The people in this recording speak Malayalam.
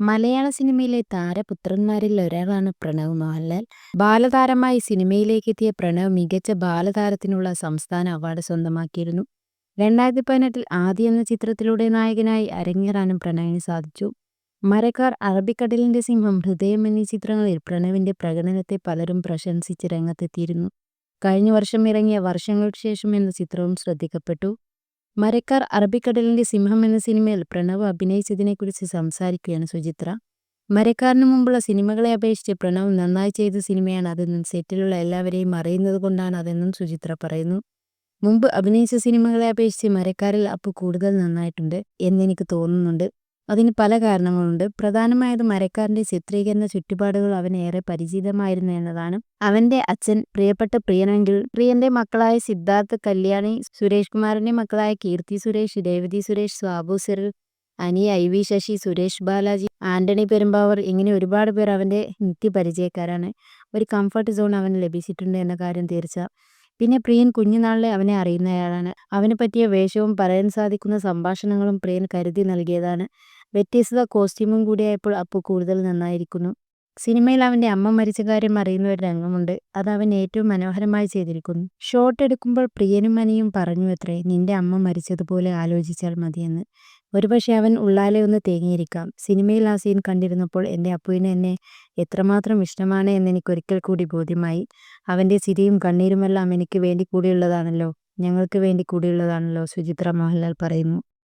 മലയാള സിനിമയിലെ താരപുത്രന്മാരിൽ ഒരാളാണ് പ്രണവ് മോഹൻലാൽ. ബാലതാരമായി സിനിമയിലേക്ക് എത്തിയ പ്രണവ് മികച്ച ബാലതാരത്തിനുള്ള സംസ്ഥാന അവാർഡ് സ്വന്തമാക്കിയിരുന്നു. രണ്ടായിരത്തി പതിനെട്ടിൽ ആദ്യ എന്ന ചിത്രത്തിലൂടെ നായകനായി അരങ്ങേറാനും പ്രണവിന് സാധിച്ചു. മരക്കാർ, അറബിക്കടലിന്റെ സിംഹം, ഹൃദയം എന്നീ ചിത്രങ്ങളിൽ പ്രണവിന്റെ പ്രകടനത്തെ പലരും പ്രശംസിച്ച് രംഗത്തെത്തിയിരുന്നു. കഴിഞ്ഞ വർഷം ഇറങ്ങിയ വർഷങ്ങൾക്ക് ശേഷം എന്ന ചിത്രവും ശ്രദ്ധിക്കപ്പെട്ടു. മരക്കാർ, അറബിക്കടലിന്റെ സിംഹം എന്ന സിനിമയിൽ പ്രണവ് അഭിനയിച്ചതിനെക്കുറിച്ച് സംസാരിക്കുകയാണ് സുചിത്ര. മരക്കാരന് മുമ്പുള്ള സിനിമകളെ അപേക്ഷിച്ച് പ്രണവ് നന്നായി ചെയ്ത സിനിമയാണ് അതെന്നും സെറ്റിലുള്ള എല്ലാവരെയും അറിയുന്നത് കൊണ്ടാണ് അതെന്നും സുചിത്ര പറയുന്നു. മുമ്പ് അഭിനയിച്ച സിനിമകളെ അപേക്ഷിച്ച് മരക്കാരിൽ അപ്പ് കൂടുതൽ നന്നായിട്ടുണ്ട് എന്നെനിക്ക് തോന്നുന്നുണ്ട്. അതിന് പല കാരണങ്ങളുണ്ട്. പ്രധാനമായത് മരക്കാരന്റെ ചിത്രീകരണ ചുറ്റുപാടുകൾ അവന് ഏറെ പരിചിതമായിരുന്നു എന്നതാണ്. അവന്റെ അച്ഛൻ പ്രിയപ്പെട്ട പ്രിയനെങ്കിൽ പ്രിയന്റെ മക്കളായ സിദ്ധാർത്ഥ്, കല്യാണി, സുരേഷ് കുമാറിന്റെ മക്കളായ കീർത്തി സുരേഷ്, രേവതി സുരേഷ്, സ്വാബു സിറിൽ, അനി, ഐ വി ശശി, സുരേഷ് ബാലാജി, ആന്റണി പെരുമ്പാവർ ഇങ്ങനെ ഒരുപാട് പേർ അവന്റെ നിത്യപരിചയക്കാരാണ്. ഒരു കംഫർട്ട് സോൺ അവന് ലഭിച്ചിട്ടുണ്ട് എന്ന കാര്യം തീർച്ച. പിന്നെ പ്രിയൻ കുഞ്ഞുനാളിലെ അവനെ അറിയുന്നയാളാണ്. അവനെ പറ്റിയ വേഷവും പറയാൻ സാധിക്കുന്ന സംഭാഷണങ്ങളും പ്രിയൻ കരുതി നൽകിയതാണ്. വ്യത്യസ്ത കോസ്റ്റ്യൂമും കൂടിയായപ്പോൾ അപ്പു കൂടുതൽ നന്നായിരിക്കുന്നു. സിനിമയിൽ അവന്റെ അമ്മ മരിച്ച കാര്യം അറിയുന്ന ഒരു രംഗമുണ്ട്. അത് അവൻ ഏറ്റവും മനോഹരമായി ചെയ്തിരിക്കുന്നു. ഷോട്ട് എടുക്കുമ്പോൾ പ്രിയനും അനിയും പറഞ്ഞുവത്രേ നിന്റെ അമ്മ മരിച്ചതുപോലെ ആലോചിച്ചാൽ മതിയെന്ന്. ഒരുപക്ഷേ അവൻ ഉള്ളാലെ ഒന്ന് തേങ്ങിയിരിക്കാം. സിനിമയിൽ ആ സീൻ കണ്ടിരുന്നപ്പോൾ എന്റെ അപ്പുവിന് എന്നെ എത്രമാത്രം ഇഷ്ടമാണ് ഒരിക്കൽ കൂടി ബോധ്യമായി. അവന്റെ ചിരിയും കണ്ണീരുമെല്ലാം എനിക്ക് വേണ്ടി കൂടിയുള്ളതാണല്ലോ. ഞങ്ങൾക്ക് വേണ്ടി കൂടിയുള്ളതാണല്ലോ സുചിത്ര മോഹൻലാൽ പറയുന്നു.